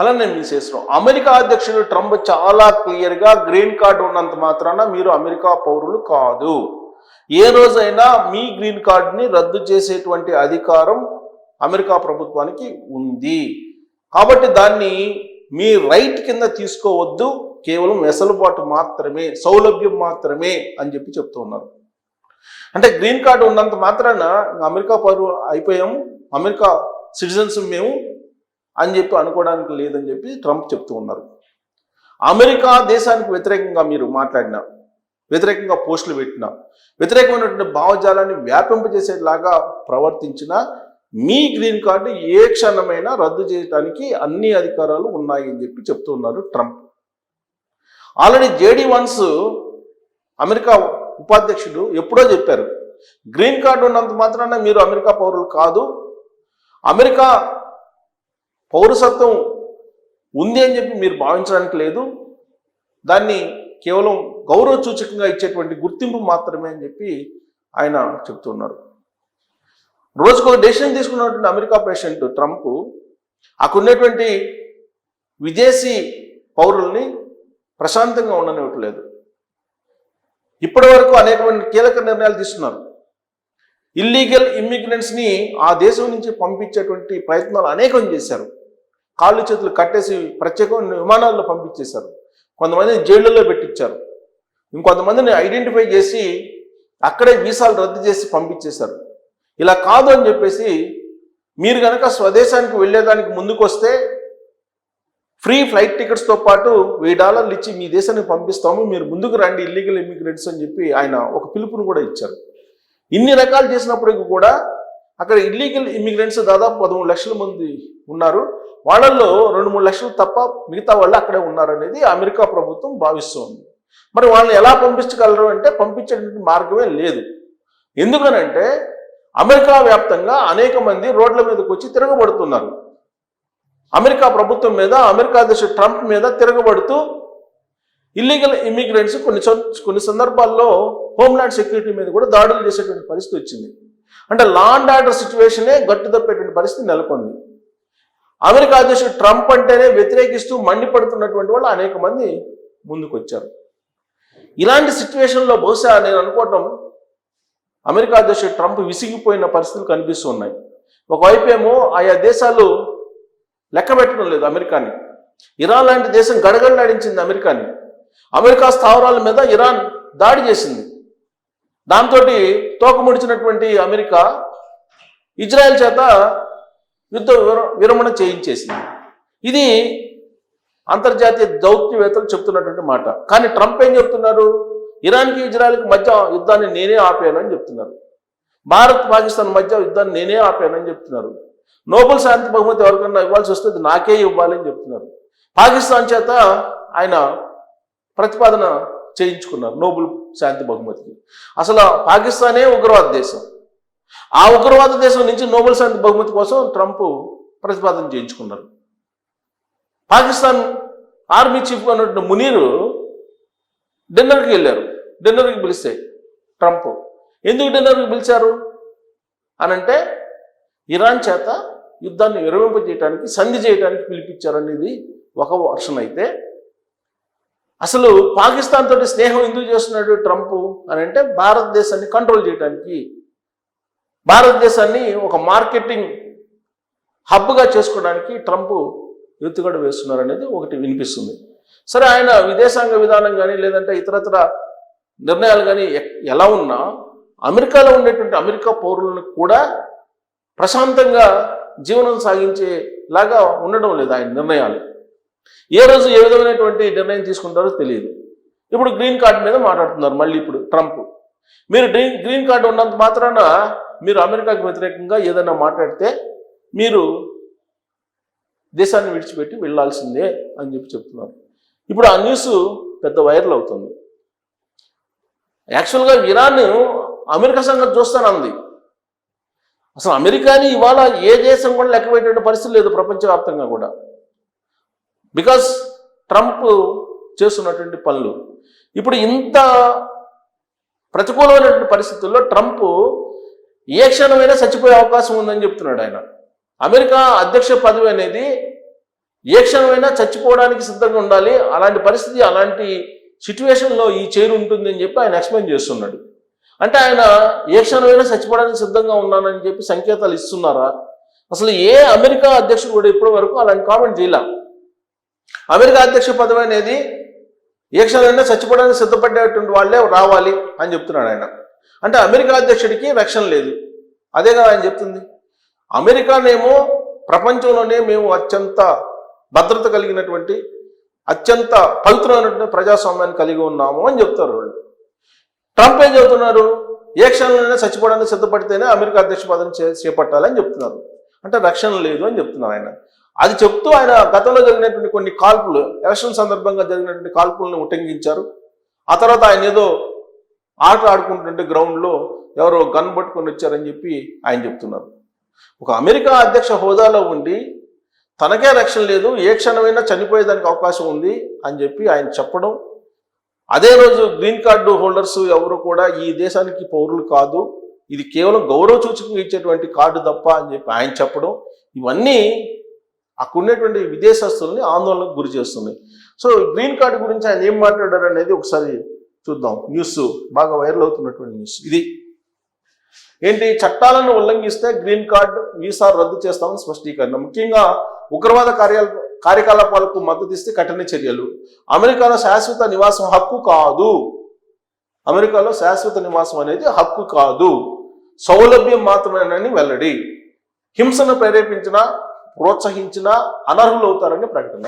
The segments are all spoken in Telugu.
అలానే నేను మిసేస్తున్నాం అమెరికా అధ్యక్షుడు ట్రంప్ చాలా క్లియర్గా గ్రీన్ కార్డు ఉన్నంత మాత్రాన మీరు అమెరికా పౌరులు కాదు. ఏ రోజైనా మీ గ్రీన్ కార్డుని రద్దు చేసేటువంటి అధికారం అమెరికా ప్రభుత్వానికి ఉంది. కాబట్టి దాన్ని మీ రైట్ కింద తీసుకోవద్దు. కేవలం వెసలుబాటు మాత్రమే సౌలభ్యం మాత్రమే అని చెప్పి చెప్తూ ఉన్నారు. అంటే గ్రీన్ కార్డు ఉన్నంత మాత్రాన అమెరికా పౌరు అయిపోయాము. అమెరికా సిటిజన్స్ మేము అని చెప్పి అనుకోవడానికి లేదని చెప్పి ట్రంప్ చెప్తూ ఉన్నారు. అమెరికా దేశానికి వ్యతిరేకంగా మీరు మాట్లాడిన వ్యతిరేకంగా పోస్టులు పెట్టిన వ్యతిరేకమైనటువంటి భావజాలాన్ని వ్యాపింపజేసేలాగా ప్రవర్తించిన మీ గ్రీన్ కార్డు ఏ క్షణమైనా రద్దు చేయడానికి అన్ని అధికారాలు ఉన్నాయి అని చెప్పి చెప్తూ ఉన్నారు Trump. Already JD Vance America ఉపాధ్యక్షుడు ఎప్పుడో చెప్పారు గ్రీన్ కార్డు ఉన్నంత మాత్రాన మీరు అమెరికా పౌరులు కాదు అమెరికా పౌరసత్వం ఉంది అని చెప్పి మీరు భావించడానికి లేదు. దాన్ని కేవలం గౌరవ సూచకంగా ఇచ్చేటువంటి గుర్తింపు మాత్రమే అని చెప్పి ఆయన చెప్తున్నారు. రోజుకు ఒక డెసిషన్ తీసుకున్నటువంటి అమెరికా ప్రెసిడెంట్ ట్రంప్ అక్కడున్నటువంటి విదేశీ పౌరుల్ని ప్రశాంతంగా ఉండనివ్వట్లేదు. ఇప్పటి వరకు అనేకమైన కీలక నిర్ణయాలు తీసుకున్నారు. ఇల్లీగల్ ఇమ్మిగ్రెంట్స్ని ఆ దేశం నుంచి పంపించేటువంటి ప్రయత్నాలు అనేకం చేశారు. కాళ్ళు చేతులు కట్టేసి ప్రత్యేకమైన విమానాల్లో పంపించేశారు. కొంతమందిని జైళ్ళల్లో పెట్టించారు. ఇంకొంతమందిని ఐడెంటిఫై చేసి అక్కడే వీసాలు రద్దు చేసి పంపించేశారు. ఇలా కాదు అని చెప్పేసి మీరు కనుక స్వదేశానికి వెళ్ళేదానికి ముందుకొస్తే ఫ్రీ ఫ్లైట్ టికెట్స్తో పాటు వెయ్యి డాలర్లు ఇచ్చి మీ దేశానికి పంపిస్తాము మీరు ముందుకు రండి ఇల్లీగల్ ఇమిగ్రెంట్స్ అని చెప్పి ఆయన ఒక పిలుపును కూడా ఇచ్చారు. ఇన్ని రకాలు చేసినప్పటికీ కూడా అక్కడ ఇల్లీగల్ ఇమిగ్రెంట్స్ దాదాపు పదమూడు లక్షల మంది ఉన్నారు. వాళ్ళల్లో రెండు మూడు లక్షలు తప్ప మిగతా వాళ్ళు అక్కడే ఉన్నారనేది అమెరికా ప్రభుత్వం భావిస్తోంది. మరి వాళ్ళని ఎలా పంపించగలరు అంటే పంపించేటువంటి మార్గమే లేదు. ఎందుకనంటే అమెరికా వ్యాప్తంగా అనేక మంది రోడ్ల మీదకి వచ్చి తిరగబడుతున్నారు. అమెరికా ప్రభుత్వం మీద అమెరికా అధ్యక్షుడు ట్రంప్ మీద తిరగబడుతూ ఇల్లీగల్ ఇమిగ్రెంట్స్ కొన్ని కొన్ని సందర్భాల్లో హోమ్లాండ్ సెక్యూరిటీ మీద కూడా దాడులు చేసేటువంటి పరిస్థితి వచ్చింది. అంటే లా అండ్ ఆర్డర్ సిచ్యువేషనే గట్టుదప్పేటువంటి పరిస్థితి నెలకొంది. అమెరికా అధ్యక్షుడు ట్రంప్ అంటేనే వ్యతిరేకిస్తూ మండిపడుతున్నటువంటి వాళ్ళు అనేక మంది ముందుకు వచ్చారు ఇలాంటి సిచ్యువేషన్లో బహుశా నేను అనుకోవటం అమెరికా అధ్యక్షుడు ట్రంప్ విసిగిపోయిన పరిస్థితులు కనిపిస్తూ ఉన్నాయి. ఒకవైపు ఏమో ఆయా దేశాలు లెక్క పెట్టడం లేదు అమెరికాని. ఇరాన్ లాంటి దేశం గడగడలాడించింది అమెరికాని. అమెరికా స్థావరాల మీద ఇరాన్ దాడి చేసింది. దాంతో తోకముడిచినటువంటి అమెరికా ఇజ్రాయెల్ చేత యుద్ధ విరమణ చేయించేసింది. ఇది అంతర్జాతీయ దౌత్యవేత్తలు చెప్తున్నటువంటి మాట. కానీ ట్రంప్ ఏం చెప్తున్నారు? ఇరాన్కి ఇజ్రాయెల్కి మధ్య యుద్ధాన్ని నేనే ఆపాను అని చెప్తున్నారు. భారత్ పాకిస్తాన్ మధ్య యుద్ధాన్ని నేనే ఆపాను అని చెప్తున్నారు. నోబెల్ శాంతి బహుమతి ఎవరికన్నా ఇవ్వాల్సి వస్తే నాకే ఇవ్వాలని చెప్తున్నారు. పాకిస్తాన్ చేత ఆయన ప్రతిపాదన చేయించుకున్నారు నోబెల్ శాంతి బహుమతికి. అసలు పాకిస్తానే ఉగ్రవాద దేశం. ఆ ఉగ్రవాద దేశం నుంచి నోబెల్ శాంతి బహుమతి కోసం ట్రంప్ ప్రతిపాదన చేయించుకున్నారు. పాకిస్తాన్ ఆర్మీ చీఫ్ అన్నట్టు మునీరు డిన్నర్కి వెళ్ళారు. డిన్నర్కి పిలిస్తే ట్రంప్ ఎందుకు డిన్నర్కి పిలిచారు? అనంటే ఇరాన్ చేత యుద్ధాన్ని విరమింపజేయడానికి సంధి చేయడానికి పిలిపించారనేది ఒక వర్షన్ అయితే అసలు పాకిస్తాన్ తోటి స్నేహం ఎందుకు చేస్తున్నాడు ట్రంప్? అని అంటే భారతదేశాన్ని కంట్రోల్ చేయడానికి భారతదేశాన్ని ఒక మార్కెటింగ్ హబ్గా చేసుకోవడానికి ట్రంప్ ఎత్తుగడ వేస్తున్నారు అనేది ఒకటి వినిపిస్తుంది. సరే ఆయన విదేశాంగ విధానం కానీ లేదంటే ఇతరత్ర నిర్ణయాలు కానీ ఎలా ఉన్నా అమెరికాలో ఉండేటువంటి అమెరికా పౌరులను కూడా ప్రశాంతంగా జీవనం సాగించేలాగా ఉండడం లేదు ఆయన నిర్ణయాలు. ఏ రోజు ఏ విధమైనటువంటి నిర్ణయం తీసుకుంటారో తెలియదు. ఇప్పుడు గ్రీన్ కార్డ్ మీద మాట్లాడుతున్నారు మళ్ళీ ఇప్పుడు ట్రంప్. మీరు గ్రీన్ గ్రీన్ కార్డు ఉన్నంత మాత్రాన మీరు అమెరికాకి వ్యతిరేకంగా ఏదైనా మాట్లాడితే మీరు దేశాన్ని విడిచిపెట్టి వెళ్ళాల్సిందే అని చెప్పి చెప్తున్నారు. ఇప్పుడు ఆ న్యూస్ పెద్ద వైరల్ అవుతుంది. యాక్చువల్గా ఇరాన్ అమెరికా సంగతి చూస్తానంది. అసలు అమెరికాని ఇవాళ ఏ దేశం కూడా లెక్క పెట్టే పరిస్థితి లేదు ప్రపంచవ్యాప్తంగా కూడా. బికాస్ ట్రంప్ చేస్తున్నటువంటి పనులు. ఇప్పుడు ఇంత ప్రతికూలమైనటువంటి పరిస్థితుల్లో ట్రంప్ ఏ క్షణమైనా చచ్చిపోయే అవకాశం ఉందని చెప్తున్నాడు ఆయన. అమెరికా అధ్యక్ష పదవి అనేది ఏ క్షణమైనా చచ్చిపోవడానికి సిద్ధంగా ఉండాలి అలాంటి పరిస్థితి అలాంటి సిచ్యువేషన్లో ఈ చైర్ ఉంటుంది అని చెప్పి ఆయన ఎక్స్ప్లెయిన్ చేస్తున్నాడు. అంటే ఆయన ఏ క్షణమైనా చచ్చిపోవడానికి సిద్ధంగా ఉన్నానని చెప్పి సంకేతాలు ఇస్తున్నారా? అసలు ఏ అమెరికా అధ్యక్షుడు కూడా ఇప్పటి వరకు అలాంటి కామెంట్ చేయలే. అమెరికా అధ్యక్ష పదవి అనేది ఏ క్షణమైనా చచ్చిపోవడానికి సిద్ధపడేటువంటి వాళ్ళే రావాలి అని చెప్తున్నాడు ఆయన. అంటే అమెరికా అధ్యక్షుడికి రక్షణ లేదు. అదే కదా ఆయన చెప్తుంది. అమెరికానేమో ప్రపంచంలోనే మేము అత్యంత భద్రత కలిగినటువంటి అత్యంత పవిత్రమైనటువంటి ప్రజాస్వామ్యాన్ని కలిగి ఉన్నాము అని చెప్తారు వాళ్ళు. ట్రంప్ ఏం చెబుతున్నారు? ఏ క్షణంలోనే చచ్చిపోవడానికి సిద్ధపడితేనే అమెరికా అధ్యక్ష పదవిని చేపట్టాలని చెప్తున్నారు. అంటే రక్షణ లేదు అని చెప్తున్నారు ఆయన. అది చెప్తూ ఆయన గతంలో జరిగినటువంటి కొన్ని కాల్పులు ఎలక్షన్ సందర్భంగా జరిగినటువంటి కాల్పులను ఉటంకించారు. ఆ తర్వాత ఆయన ఏదో ఆట ఆడుకుంటుంటే గ్రౌండ్లో ఎవరో గన్ పట్టుకొని వచ్చారని చెప్పి ఆయన చెప్తున్నారు. ఒక అమెరికా అధ్యక్ష హోదాలో ఉండి తనకే రక్షణ లేదు ఏ క్షణమైనా చనిపోయేదానికి అవకాశం ఉంది అని చెప్పి ఆయన చెప్పడం. అదే రోజు గ్రీన్ కార్డు హోల్డర్స్ ఎవరు కూడా ఈ దేశానికి పౌరులు కాదు ఇది కేవలం గౌరవ సూచకంగా ఇచ్చేటువంటి కార్డు తప్ప అని చెప్పి ఆయన చెప్పడం. ఇవన్నీ అక్కడ ఉండేటువంటి విదేశస్తుల్ని ఆందోళనకు గురి చేస్తున్నాయి సో గ్రీన్ కార్డు గురించి ఆయన ఏం మాట్లాడారు అనేది ఒకసారి చూద్దాం. న్యూస్ బాగా వైరల్ అవుతున్నటువంటి న్యూస్. ఇది ఏంటి? చట్టాలను ఉల్లంఘిస్తే గ్రీన్ కార్డు వీసా రద్దు చేస్తామని స్పష్టీకరణ. ముఖ్యంగా ఉగ్రవాద కార్య కార్యకలాపాలకు మద్దతు ఇస్తే కఠిన చర్యలు. అమెరికాలో శాశ్వత నివాసం హక్కు కాదు. అమెరికాలో శాశ్వత నివాసం అనేది హక్కు కాదు. సౌలభ్యం మాత్రమేనని వెల్లడి. హింసను ప్రేరేపించిన ప్రోత్సహించిన అనర్హులవుతారని ప్రకటన.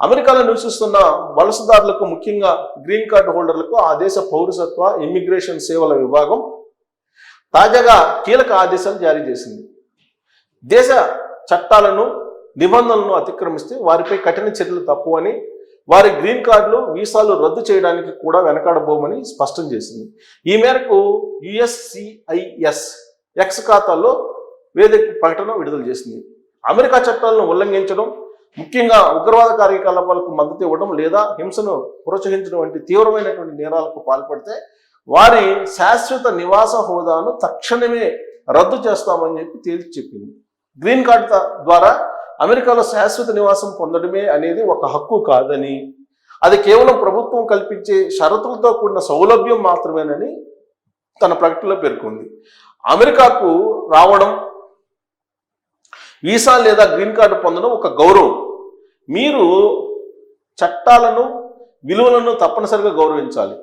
అమెరికాలో నివసిస్తున్న వలసదారులకు ముఖ్యంగా గ్రీన్ కార్డు హోల్డర్లకు ఆ దేశ పౌరసత్వ ఇమ్మిగ్రేషన్ సేవల విభాగం తాజాగా కీలక ఆదేశాలు జారీ చేసింది. దేశ చట్టాలను నిబంధనలను అతిక్రమిస్తే వారిపై కఠిన చర్యలు తప్పు అని వారి గ్రీన్ కార్డులు వీసాలు రద్దు చేయడానికి కూడా వెనకాడబోమని స్పష్టం చేసింది. ఈ మేరకు యుఎస్సిఐఎస్ ఎక్స్ ఖాతాలో వేదిక ప్రకటన విడుదల చేసింది. అమెరికా చట్టాలను ఉల్లంఘించడం ముఖ్యంగా ఉగ్రవాద కార్యకలాపాలకు మద్దతు ఇవ్వడం లేదా హింసను ప్రోత్సహించడం వంటి తీవ్రమైనటువంటి నేరాలకు పాల్పడితే వారి శాశ్వత నివాస హోదాను తక్షణమే రద్దు చేస్తామని చెప్పి తేల్చి చెప్పింది. గ్రీన్ కార్డ్ ద్వారా అమెరికాలో శాశ్వత నివాసం పొందడమే అనేది ఒక హక్కు కాదని అది కేవలం ప్రభుత్వం కల్పించే షరతులతో కూడిన సౌలభ్యం మాత్రమేనని తన ప్రకటనలో పేర్కొంది. అమెరికాకు రావడం వీసా లేదా గ్రీన్ కార్డు పొందడం ఒక గౌరవం. మీరు చట్టాలను విలువలను తప్పనిసరిగా గౌరవించాలి.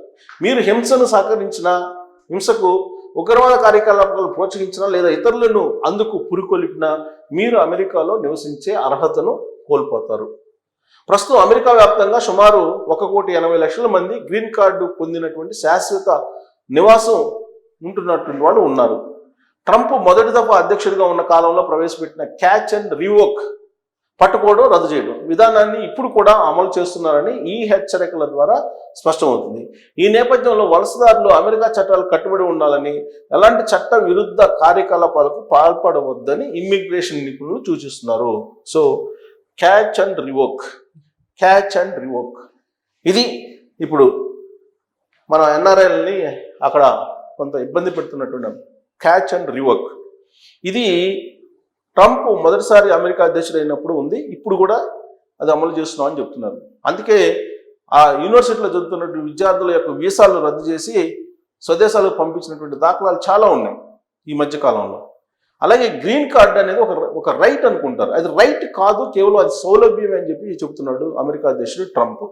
మీరు హింసను సహకరించిన హింసకు ఉగ్రవాద కార్యకలాపాలను ప్రోత్సహించినా లేదా ఇతరులను అందుకు పురికొల్పినా మీరు అమెరికాలో నివసించే అర్హతను కోల్పోతారు. ప్రస్తుతం అమెరికా వ్యాప్తంగా సుమారు ఒక కోటి ఎనభై లక్షల మంది గ్రీన్ కార్డు పొందినటువంటి శాశ్వత నివాసం ఉంటున్నటువంటి వాళ్ళు ఉన్నారు. ట్రంప్ మొదటి దఫా అధ్యక్షుడిగా ఉన్న కాలంలో ప్రవేశపెట్టిన క్యాచ్ అండ్ రివోక్ పట్టుకోవడం రద్దు చేయడం విధానాన్ని ఇప్పుడు కూడా అమలు చేస్తున్నారని ఈ హెచ్చరికల ద్వారా స్పష్టమవుతుంది. ఈ నేపథ్యంలో వలసదారులు అమెరికా చట్టాలు కట్టుబడి ఉండాలని ఎలాంటి చట్ట విరుద్ధ కార్యకలాపాలకు పాల్పడవద్దని ఇమ్మిగ్రేషన్ నిపుణులు సూచిస్తున్నారు. So catch and revoke catch and revoke. ఇది ఇప్పుడు మన ఎన్ఆర్ఐల్ని అక్కడ కొంత ఇబ్బంది పెడుతున్నట్టున్నాం క్యాచ్ అండ్ రివర్క్ ఇది ట్రంప్ మొదటిసారి అమెరికా అధ్యక్షుడు అయినప్పుడు ఉంది. ఇప్పుడు కూడా అది అమలు చేస్తున్నాం అని చెప్తున్నారు. అందుకే ఆ యూనివర్సిటీలో చదువుతున్నటువంటి విద్యార్థుల యొక్క వీసాలు రద్దు చేసి స్వదేశాలకు పంపించినటువంటి దాఖలాలు చాలా ఉన్నాయి ఈ మధ్య కాలంలో. అలాగే గ్రీన్ కార్డ్ అనేది ఒక ఒక రైట్ అనుకుంటారు. అది రైట్ కాదు కేవలం అది సౌలభ్యం అని చెప్పి చెప్తున్నాడు అమెరికా అధ్యక్షుడు ట్రంప్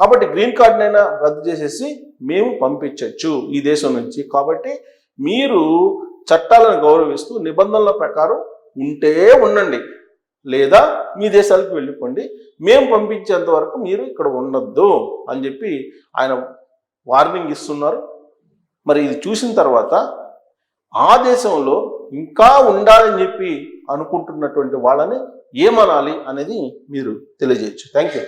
కాబట్టి గ్రీన్ కార్డ్నైనా రద్దు చేసేసి మేము పంపించవచ్చు ఈ దేశం నుంచి. కాబట్టి మీరు చట్టాలను గౌరవిస్తూ నిబంధనల ప్రకారం ఉంటే ఉండండి. లేదా మీ దేశాలకు వెళ్ళిపోండి. మేము పంపించేంత వరకు మీరు ఇక్కడ ఉండొద్దు అని చెప్పి ఆయన వార్నింగ్ ఇస్తున్నారు. మరి ఇది చూసిన తర్వాత ఆ దేశంలో ఇంకా ఉండాలని చెప్పి అనుకుంటున్నటువంటి వాళ్ళని ఏమనాలి అనేది మీరు తెలియజేయచ్చు. Thank you